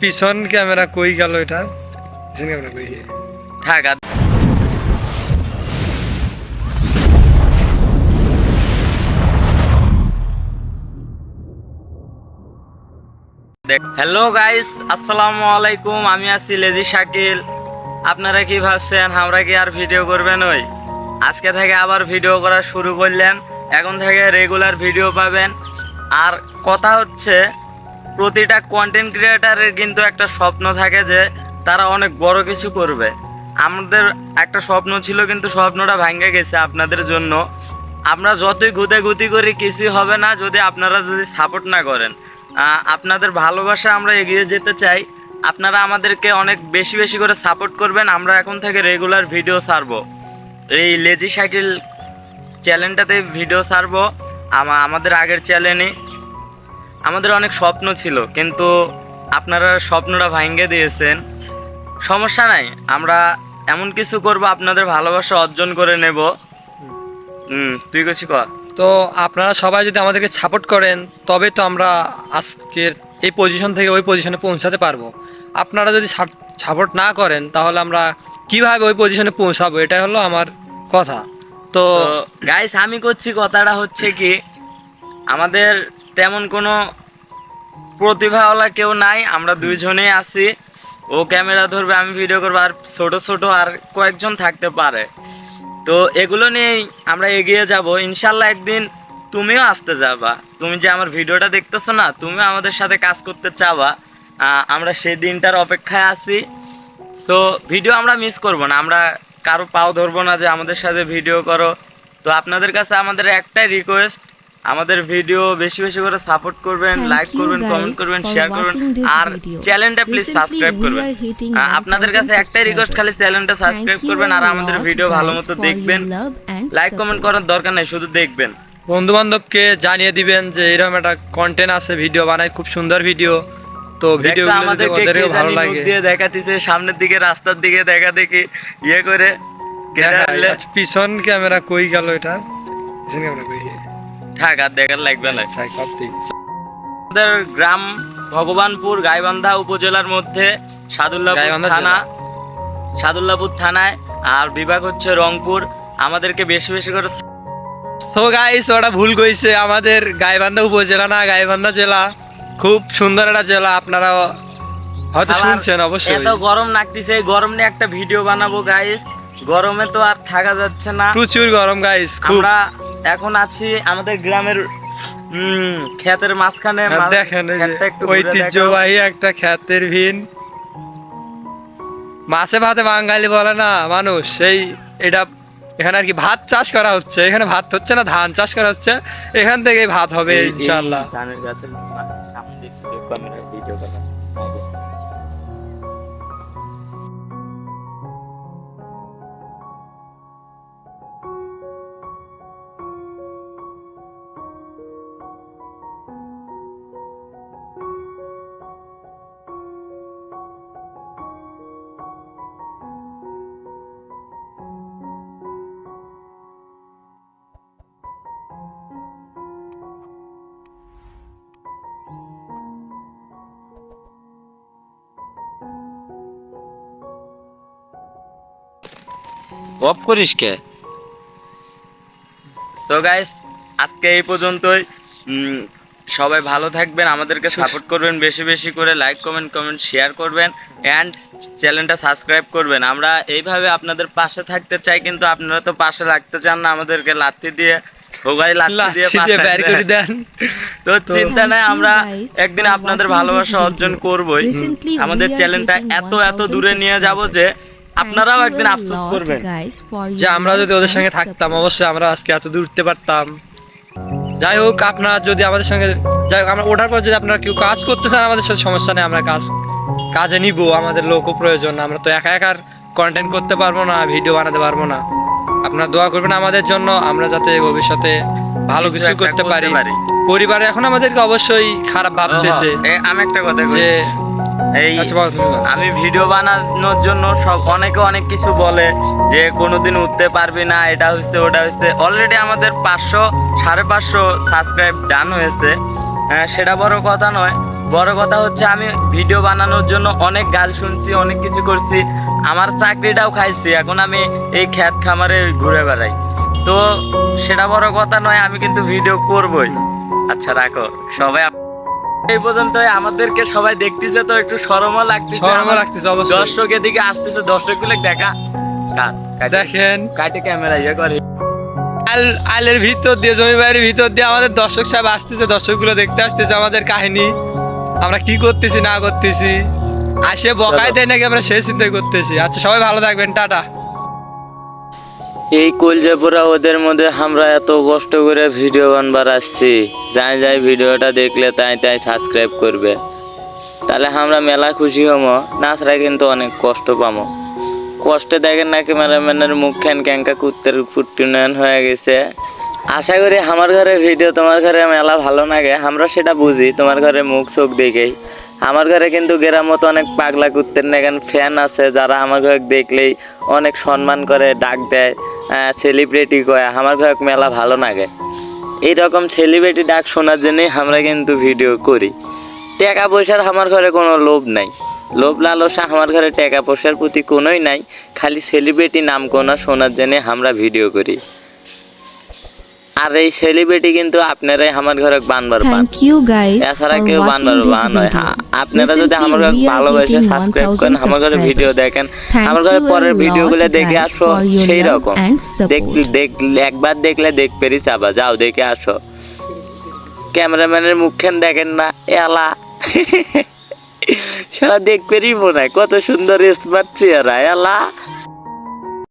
পিছন ক্যামেরা কই গেল এটা? পিছন ক্যামেরা কই থাক হ্যালো গাইস আসসালামু আলাইকুম, আমি আছি লেজি শাকিল। আপনারা কি ভাবছেন, আমরা কি আর ভিডিও করবেন ওই আজকে থেকে আবার ভিডিও করা শুরু করলাম এখন থেকে রেগুলার ভিডিও পাবেন। আর কথা হচ্ছে প্রতিটা কন্টেন্ট ক্রিয়েটারের কিন্তু একটা স্বপ্ন থাকে যে তারা অনেক বড় কিছু করবে। আমাদের একটা স্বপ্ন ছিল কিন্তু স্বপ্নটা ভাঙ্গে গেছে আপনাদের জন্য। আমরা যতই গুতে গুতি করি কিছুই হবে না যদি আপনারা যদি সাপোর্ট না করেন। আপনাদের ভালোবাসা আমরা এগিয়ে যেতে চাই। আপনারা আমাদেরকে অনেক বেশি বেশি করে সাপোর্ট করবেন। আমরা এখন থেকে রেগুলার ভিডিও ছাড়বো। এই লেজি সাইকেল চ্যানেলটাতে ভিডিও ছাড়বো। আমাদের আগের চ্যানেলে আমাদের অনেক স্বপ্ন ছিল কিন্তু আপনারা স্বপ্নটা ভাঙ্গে দিয়েছেন। সমস্যা নাই আমরা এমন কিছু করব আপনাদের ভালোবাসা অর্জন করে নেব। হুম তুই কিছু কর। তো আপনারা সবাই যদি আমাদেরকে সাপোর্ট করেন তবে তো আমরা আজকের এই পজিশন থেকে ওই পজিশনে পৌঁছাতে পারব। আপনারা যদি সাপোর্ট না করেন তাহলে আমরা কীভাবে ওই পজিশনে পৌঁছাবো? এটাই হলো আমার কথা। তো তো গাইস আমি করছি কথাটা হচ্ছে কি আমাদের তেমন কোনো প্রতিভাওয়ালা কেউ নাই, আমরা দুইজনেই আছি। ও ক্যামেরা ধরবে, আমি ভিডিও করব, আর ছোট ছোট, আর কয়েকজন থাকতে পারে। তো এগুলো নিয়েই আমরা এগিয়ে যাব। ইনশাল্লাহ একদিন তুমিও আসতে যাবা। তুমি যে আমার ভিডিওটা দেখতেছো না, তুমিও আমাদের সাথে কাজ করতে চাবা। আমরা সেই দিনটার অপেক্ষায় আছি। সো ভিডিও আমরা মিস করব না, আমরা কারও পাও ধরবো না যে আমাদের সাথে ভিডিও করো। তো আপনাদের কাছে আমাদের একটাই রিকোয়েস্ট আমাদের ভিডিও বেশি বেশি করে সাপোর্ট করবেন লাইক করবেন কমেন্ট করবেন শেয়ার করবেন আর চ্যানেলটা প্লিজ সাবস্ক্রাইব করবেন। আপনাদের কাছে একটাই রিকোয়েস্ট খালি চ্যানেলটা সাবস্ক্রাইব করবেন আর আমাদের ভিডিও ভালো মতো দেখবেন। লাইক কমেন্ট করার দরকার নেই শুধু দেখবেন। বন্ধু বান্ধবকে জানিয়ে দিবেন যে এরকম একটা কন্টেন্ট আছে ভিডিও বানায় খুব সুন্দর ভিডিও তো ভিডিও দেখতো আমাদেরকে ভালো লাগে। দিয়ে দেখাতিছে সামনের দিকে রাস্তার দিকে দেখা দেখি ইয়ে করে পিছন ক্যামেরা কই গেল এটা? পিছন ক্যামেরা কই? থাক আর দেখার লাগবে না। আমাদের গ্রাম ভগবানপুর গাইবান্ধা উপজেলার মধ্যে সাদুল্লাপুর থানা। সাদুল্লাপুর থানায় আর বিভাগ হচ্ছে রংপুর। আমাদেরকে বেশি বেশি করে সো গাইস ওটা ভুল কইছে। আমাদের গাইবান্ধা উপজেলা না গাইবান্ধা জেলা। খুব সুন্দর একটা জেলা আপনারা হয়তো শুনছেন অবশ্যই। এত গরম লাগতেছে গরম নিয়ে একটা ভিডিও বানাবো গাইস গরমে তো আর থাকা যাচ্ছে না। প্রচুর গরম গাইস খুব আমরা এখন আছি আমাদের গ্রামের ক্ষেতের মাঝখানে। দেখেন। ঐতিহ্যবাহী একটা খ্যাতের ভিন। মাছে ভাতে বাঙালি বলে না মানুষ সেই এটা এখানে আর কি ভাত চাষ করা হচ্ছে। এখানে ভাত হচ্ছে না ধান চাষ করা হচ্ছে। এখান থেকেই ভাত হবে ইনশাআল্লাহ। ধানের গাছের অফ করিস কে? তো গাইস আজকে এই পর্যন্তই। সবাই ভালো থাকবেন আমাদেরকে সাপোর্ট করবেন বেশি বেশি করে লাইক কমেন্ট কমেন্ট শেয়ার করবেন অ্যান্ড চ্যানেলটা সাবস্ক্রাইব করবেন। আমরা এইভাবে আপনাদের পাশে থাকতে চাই কিন্তু আপনারা তো পাশে লাগতে চান না আমাদেরকে লাথি দিয়ে সবাই লাথি দিয়ে লাথি দিয়ে পাশে বের করে দেন। তো চিন্তা নাই আমরা একদিন আপনাদের ভালোবাসা অর্জন video. করবই আমাদের চ্যানেলটা এত এত দূরে নিয়ে যাব যে. আপনারাও একদিন আফসোস করবেন। যে আমরা যদি ওদের সঙ্গে থাকতাম অবশ্যই আমরা আজকে এত দূর উঠতে পারতাম। যাই হোক আপনারা যদি আমাদের সঙ্গে যাই হোক আমরা ওঠার পর যদি আপনারা কেউ কাজ করতে চান আমাদের সাথে সমস্যা নেই আমরা কাজ কাজে নিব আমাদের লোকও প্রয়োজন। আমরা তো একা একার কন্টেন্ট করতে পারব না ভিডিও বানাতে পারব না। আপনারা দোয়া করবেন আমাদের জন্য আমরা যাতে ভবিষ্যতে ভালো কিছু করতে পারি। পারি। পরিবারে এখন আমাদেরকে অবশ্যই খারাপ ভাবতেছে আমি একটা কথা যে এই আচ্ছা। আমি ভিডিও বানানোর জন্য সব অনেকে অনেক কিছু বলে যে কোনোদিন উঠতে পারবি না এটা হচ্ছে ওটা হচ্ছে অলরেডি আমাদের পাঁচশো সাড়ে পাঁচশো সাবস্ক্রাইব ডান হয়েছে। সেটা বড় কথা নয়। বড় কথা হচ্ছে আমি ভিডিও বানানোর জন্য অনেক গাল শুনছি অনেক কিছু করছি। আমার চাকরিটাও খাইছি এখন আমি এই খ্যাত খামারে ঘুরে বেড়াই। তো সেটা বড় কথা নয় আমি কিন্তু ভিডিও করবই। আচ্ছা রাখো। সবাই এই পর্যন্ত আমাদেরকে সবাই দেখতেছে তো একটু সরমও লাগতেছে। শরমও লাগতেছে অবশ্যই। দর্শক এদিকে আসতেছে দর্শকগুলো দেখা। দেখেন। কাটে ক্যামেরা ইয়ে করে। আল আলের ভিতর দিয়ে জমি বাড়ির ভিতর দিয়ে আমাদের দর্শক সাহেব আসতেছে দর্শকগুলো দেখতে আসতেছে আমাদের কাহিনী। আমরা কি করতেছি না করতেছি? আসে বকাই দেয় নাকি আমরা সেই চিন্তাই করতেছি। আচ্ছা সবাই ভালো থাকবেন টাটা। এই কলজাপুরা ওদের মধ্যে আমরা এত কষ্ট করে ভিডিও বানবার আসছি। যাই যাই ভিডিওটা দেখলে তাই তাই সাবস্ক্রাইব করবে। তাহলে আমরা মেলা খুশি হমো নাচরা কিন্তু অনেক কষ্ট পামো। কষ্টে দেখেন না ক্যামেরাম্যানের মুখ খ্যান ক্যাঙ্কা কুত্তের ফুটুনয়ন হয়ে গেছে। আশা করি আমার ঘরে ভিডিও তোমার ঘরে মেলা ভালো লাগে, আমরা সেটা বুঝি, তোমার ঘরে মুখ চোখ দেখেই। আমার ঘরে কিন্তু গেরার মতো অনেক পাগলা কুত্তের নাগান ফ্যান আছে, যারা আমার ঘরে দেখলেই অনেক সম্মান করে, ডাক দেয় সেলিব্রিটি কয়। আমার ঘরে মেলা ভালো লাগে। এইরকম সেলিব্রিটি ডাক শোনার জন্যই আমরা কিন্তু ভিডিও করি। টাকা পয়সার আমার ঘরে কোনো লোভ নাই। লোভ লালসা আমার ঘরে টাকা পয়সার প্রতি কোনোই নাই। খালি সেলিব্রিটি নাম কোনা শোনার জন্যে আমরা ভিডিও করি। আর এই সেলিব্রিটি কিন্তু আপনারাই আমার ঘরে বানবার পান Thank you guys এছাড়া কেউ বানবার বান হয়। আপনারা যদি আমার ঘরে ভালোবেসে সাবস্ক্রাইব করেন আমার ঘরে ভিডিও দেখেন আমার ঘরে পরের lot, ভিডিওগুলো দেখে আসো সেই রকম। দেখলে একবার দেখলে দেখ পেরি চাবা যাও দেখে আসো। ক্যামেরাম্যানের মুখখান দেখেন না এলা। সারা দেখ পেরি মনে হয় কত সুন্দর স্মার্ট চেহারা এলা।